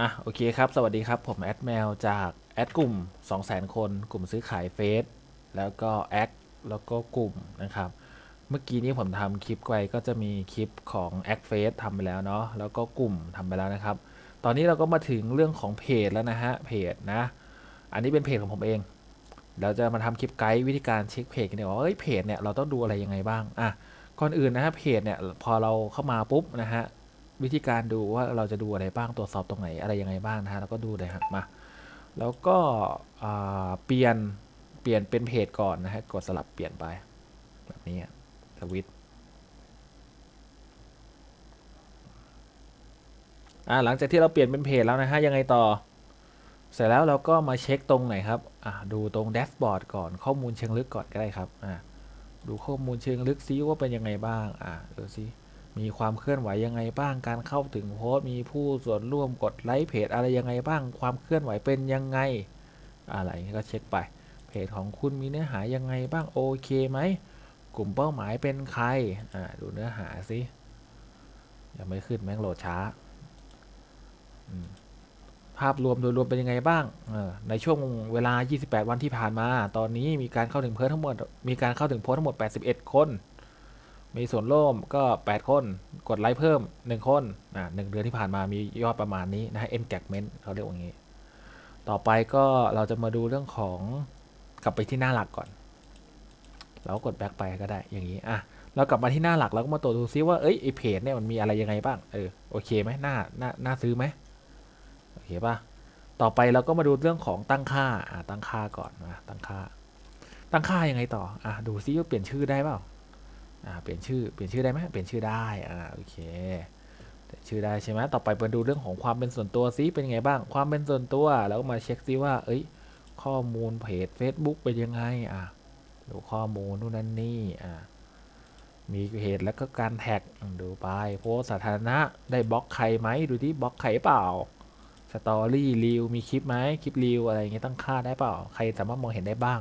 อะโอเคครับ สวัสดีครับ ผมแอดแมวจากแอดกลุ่ม 200,000 คน กลุ่มซื้อขายเฟซแล้วก็แอคแล้วก็กลุ่มนะครับ เมื่อกี้นี้ผมทำคลิปไว้ก็จะมีคลิปของแอคเฟซทำไปแล้วเนาะแล้วก็กลุ่มทำไปแล้วนะครับ ตอนนี้เราก็มาถึงเรื่องของเพจแล้วนะฮะเพจนะ อันนี้เป็นเพจของผมเองเราจะมาทำคลิปไกด์วิธีการเช็คเพจกันเดี๋ยวว่าเอ้ยเพจเนี่ยเราต้องดูอะไรยังไงบ้างอะก่อนอื่นนะฮะเพจเนี่ยพอเราเข้ามาปุ๊บนะฮะ วิธีการดูว่าเราจะดูอะไรบ้างตรวจสอบตรงไหนอะไรยังไงบ้างนะฮะแล้วก็ดูเลยฮะมา แล้วก็เปลี่ยนเปลี่ยนเป็นเพจก่อนนะฮะกดสลับเปลี่ยนไป แบบนี้สวิตอ่าหลังจากที่เราเปลี่ยนเป็นเพจแล้วนะฮะยังไงต่อ เสร็จแล้วเราก็มาเช็คตรงไหนครับอ่าดูตรงแดชบอร์ดก่อนข้อมูลเชิงลึกก่อนก็ได้ครับอ่าดูข้อมูลเชิงลึกซิว่าเป็นยังไงบ้างอ่าดูซิ มีความเคลื่อนไหวยังไงบ้าง การเข้าถึงโพสต์มีผู้ส่วนร่วมกดไลค์เพจอะไรยังไงบ้าง ความเคลื่อนไหวเป็นยังไง อะไรก็เช็คไป เพจของคุณมีเนื้อหายังไงบ้างโอเคไหม กลุ่มเป้าหมายเป็นใคร อ่าดูเนื้อหาสิยังไม่ขึ้นแม่งโหลดช้า ภาพรวมโดยรวมเป็นยังไงบ้าง ในช่วงเวลา 28 วันที่ผ่านมา ตอนนี้มีการเข้าถึงเพิร์ทั้งหมด มีการเข้าถึงโพสทั้งหมด 81 คน มีส่วนร่วมก็ 8 คน กดไลค์เพิ่ม 1 คนอ่าหนึ่งเดือนที่ผ่านมามียอดประมาณนี้นะฮะ engagement เขาเรียกว่าอย่างนี้ ต่อไปก็เราจะมาดูเรื่องของกลับไปที่หน้าหลักก่อน เรากด back ไปก็ได้อย่างนี้อะเรากลับมาที่หน้าหลักเราก็มาตรวจดูซิว่าเอ้ยไอเพจเนี่ยมันมีอะไรยังไงบ้างเออโอเคไหมหน้าหน้าหน้าซื้อไหมโอเคป่ะต่อไปเราก็มาดูเรื่องของตั้งค่าอ่าตั้งค่าก่อนนะตั้งค่า ตั้งค่ายังไงต่ออะดูซิว่าเปลี่ยนชื่อได้เปล่า เปลี่ยนชื่อเปลี่ยนชื่อได้ไหมเปลี่ยนชื่อได้อ่าโอเคชื่อได้ใช่ไหมต่อไปมาดูเรื่องของความเป็นส่วนตัวซิเป็นยังไงบ้าง ความเป็นส่วนตัวแล้วก็มาเช็คซิว่า เอ้ย ข้อมูลเพจ Facebook เป็นยังไงอะดูข้อมูลนู่นนั่นนี่อ่ามีเพจแล้วก็การแท็กดูไปโพสต์สาธารณะได้บล็อกใครไหมดูที่บล็อกใครเปล่าสตอรี่รีวมีคลิปไหมคลิปรีวอะไรเงี้ยตั้งค่าได้เปล่า ใครสามารถมองเห็นได้บ้าง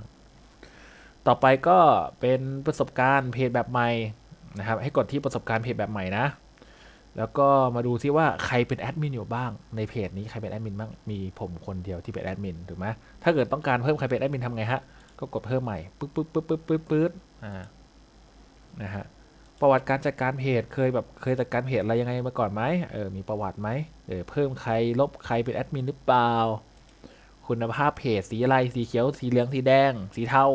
ต่อไปก็เป็นประสบการณ์เพจแบบใหม่นะครับ ให้กดที่ประสบการณ์เพจแบบใหม่นะ แล้วก็มาดูซิว่าใครเป็นแอดมินอยู่บ้างในเพจนี้ใครเป็นแอดมินบ้าง มีผมคนเดียวที่เป็นแอดมินถูกไหมถ้าเกิดต้องการเพิ่มใครเป็นแอดมินทำไงฮะ ก็กดเพิ่มใหม่ปึ๊บปึ๊บปึ๊บปึ๊บปึ๊บปึ๊บอ่า นะฮะ ประวัติการจัดการเพจเคยแบบเคยจัดการเพจอะไรยังไงมาก่อนไหมเออ มีประวัติไหมเออ เพิ่มใครลบใครเป็นแอดมินหรือเปล่า คุณภาพเพจสีอะไร สีเขียว สีเหลือง สีแดง สีเทา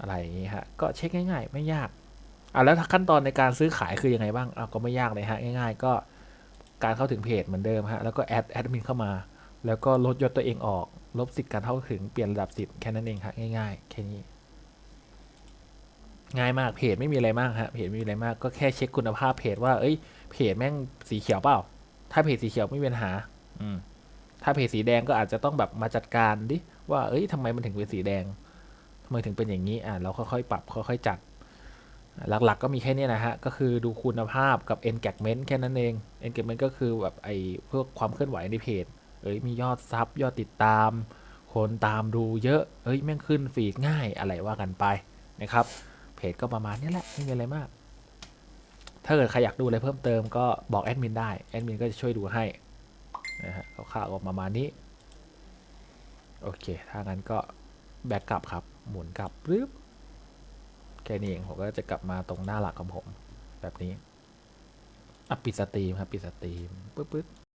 อะไรอย่างงี้ฮะ ก็เช็คง่าย ๆ ไม่ยากอะแล้วขั้นตอนในการซื้อขายคือยังไงบ้างอะก็ไม่ยากเลยฮะ ง่าย ๆ ก็การเข้าถึงเพจเหมือนเดิมฮะ แล้วก็แอดแอดมินเข้ามา แล้วก็ลดยศตัวเองออก ลบสิทธิ์การเข้าถึงเปลี่ยนระดับสิทธิ์แค่นั้นเองฮะง่ายๆ แค่นี้ ง่ายมากเพจไม่มีอะไรมากฮะเพจไม่มีอะไรมาก ก็แค่เช็คคุณภาพเพจว่าเอ้ยเพจแม่งสีเขียวเปล่า ถ้าเพจสีเขียวไม่มีปัญหา อืม ถ้าเพจสีแดงก็อาจจะต้องแบบมาจัดการดิว่าเอ้ยทำไมมันถึงเป็นสีแดงทำไมถึงเป็นอย่างนี้อะเราค่อยๆปรับค่อยๆจัด หลักๆก็มีแค่นี้นะฮะ ก็คือดูคุณภาพกับ engagement แค่นั้นเอง engagement ก็คือแบบไอ้พวกความเคลื่อนไหวในเพจ เอ้ยมียอดซับยอดติดตาม คนตามดูเยอะเอ้ยแม่งขึ้นฟีดง่ายอะไรว่ากันไปนะครับเพจก็ประมาณนี้แหละไม่มีอะไรมาก ถ้าเกิดใครอยากดูอะไรเพิ่มเติมก็บอกแอดมินได้แอดมินก็จะช่วยดูให้ นะฮะคร่าวๆก็ประมาณนี้ โอเค ถ้างั้นก็แบ็กกลับครับ หมุนกลับปึ๊บแค่นี้เองผมก็จะกลับมาตรงหน้าหลักของผม แบบนี้อะปิดสตรีมครับ ปิดสตรีมปึ๊บปึ๊บ